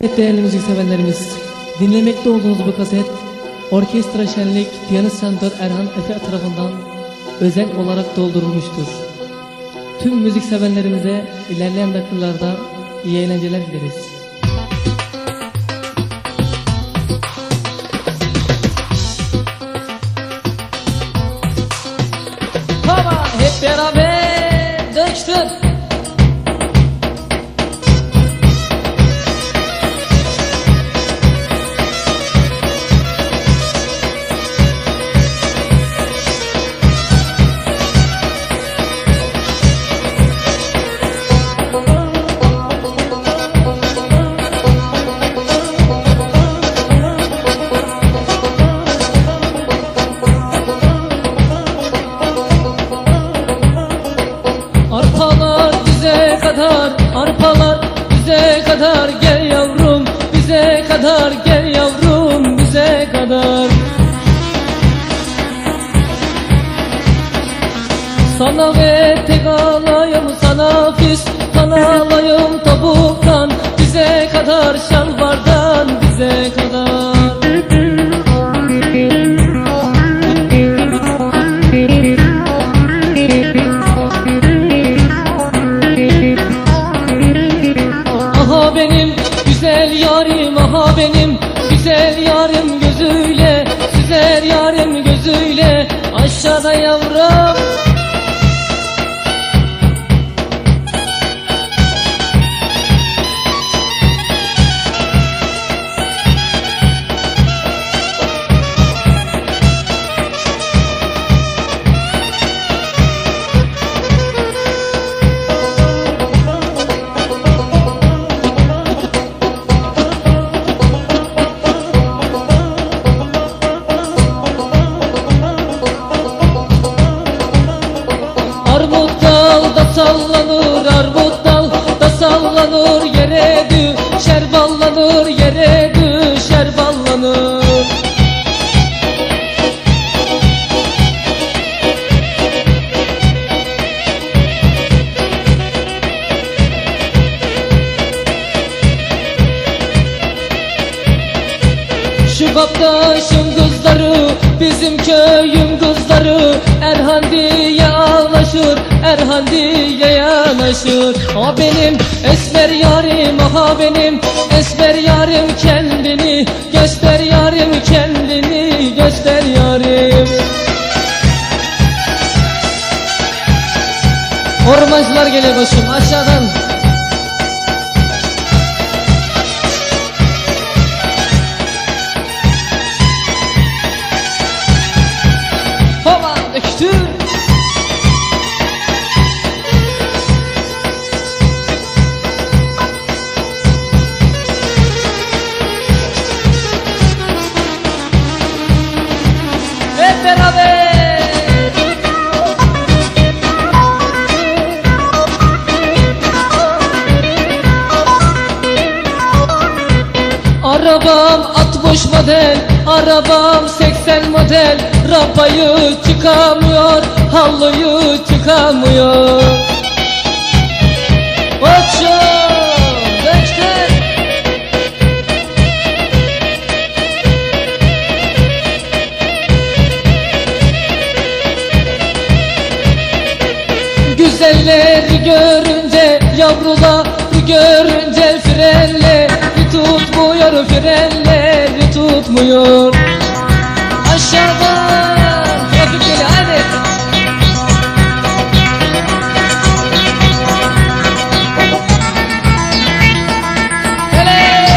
Evet değerli müzik sevenlerimiz, dinlemekte olduğunuz bu kaset Orkestra Şenlik Piyanist Center Erhan Efe tarafından özel olarak doldurulmuştur. Tüm müzik sevenlerimize ilerleyen dakikalarda iyi eğlenceler dileriz. Kadar şalvardan, bize kadar. Aha benim güzel yarim aha benim güzel yarim gözüyle Süzer yarim gözüyle aşağıda yavrum sallanır armut dalda sallanır yere düşer ballanır yere düşer ballanır. Şu kaptaşın kızları bizim köyün kızları Erhan diye ağlaşır Erhan diye yanaşır. O benim esmer yarim aha benim esmer yarim kendini Göster yarim kendini göster yarim. Ormancılar geliyor başım aşağıdan Arabam 60 model, arabam 80 model. Rabayı çıkamıyor, halıyı çıkamıyor. Güzelleri görünce yavruları frenleri tutmuyor Aşağıdan trafik geliyor hadi Hele!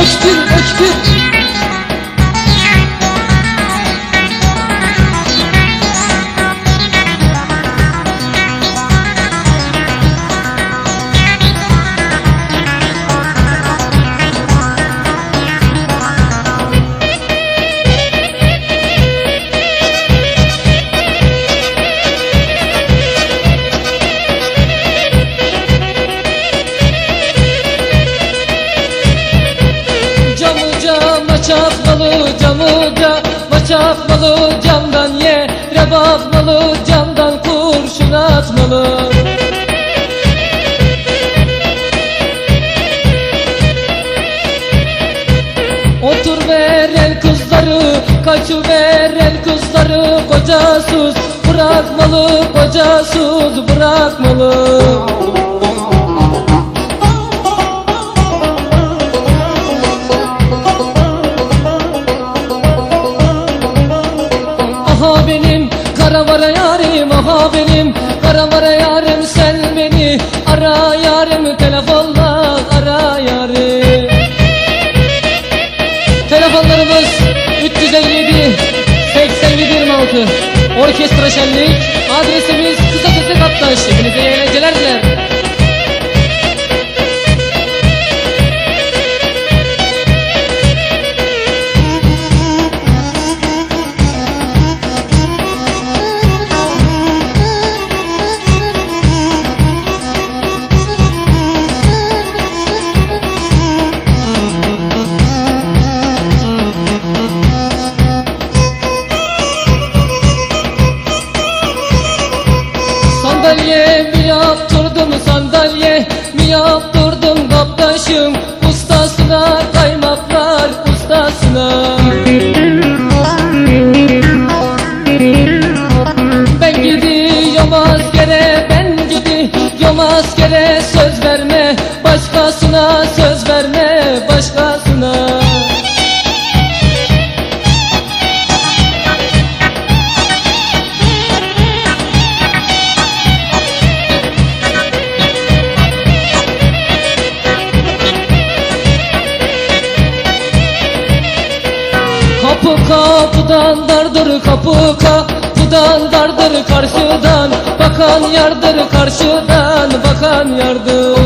Öçtür, öçtür. Çarpmalı camdan yere bakmalı Camdan kurşun atmalı. Otur veren kızları Kaçı veren kızları Kocasız bırakmalı Kocasız bırakmalı Telefonlarımız 357 87 26 Orkestra şenlik Adresimiz Kısa Sesli Kaptaş. Hepinize eğlenceler dilerim Yaptırdım sandalye? Mi yaptırdım kaptaşım? Ustasına kaymaklar ustasına. Ben gidiyorum askere ben gidiyorum askere Söz verme başkasına söz verme Kapı kapıdan dardır kapı kapıdan dardır karşıdan Bakan yardır karşıdan bakan yardır.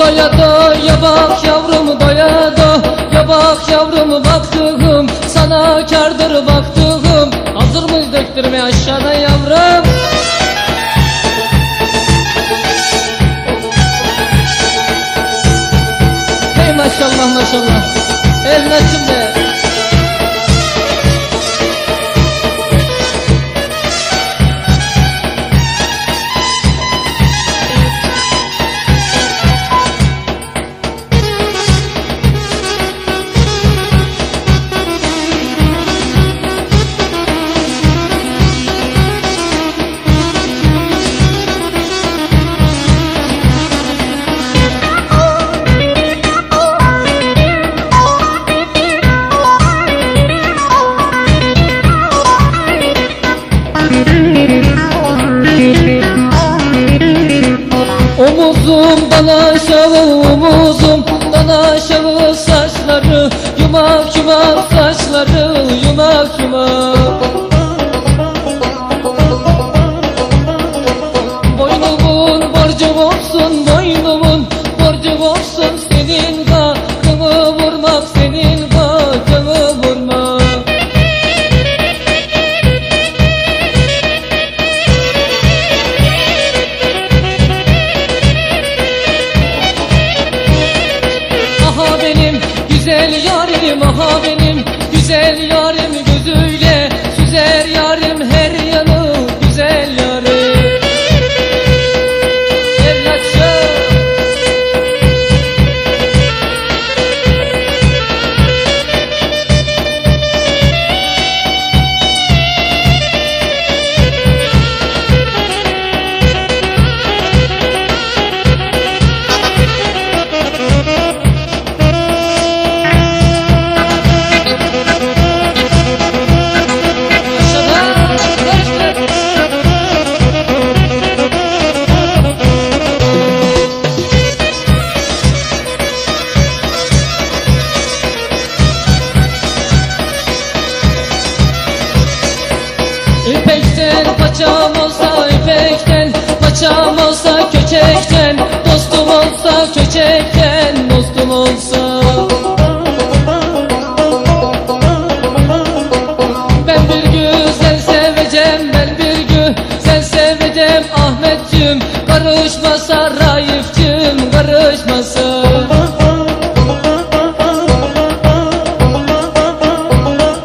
Doya doya bak yavrum doya doya bak yavrum baktığım sana kardır baktığım. Hazır mıyız döktürmeye aşağıda yavrum maşallah. El açım be Omuzumdan aşağı omuzumdan aşağı saçları Yumak yumak saçları yumak yumak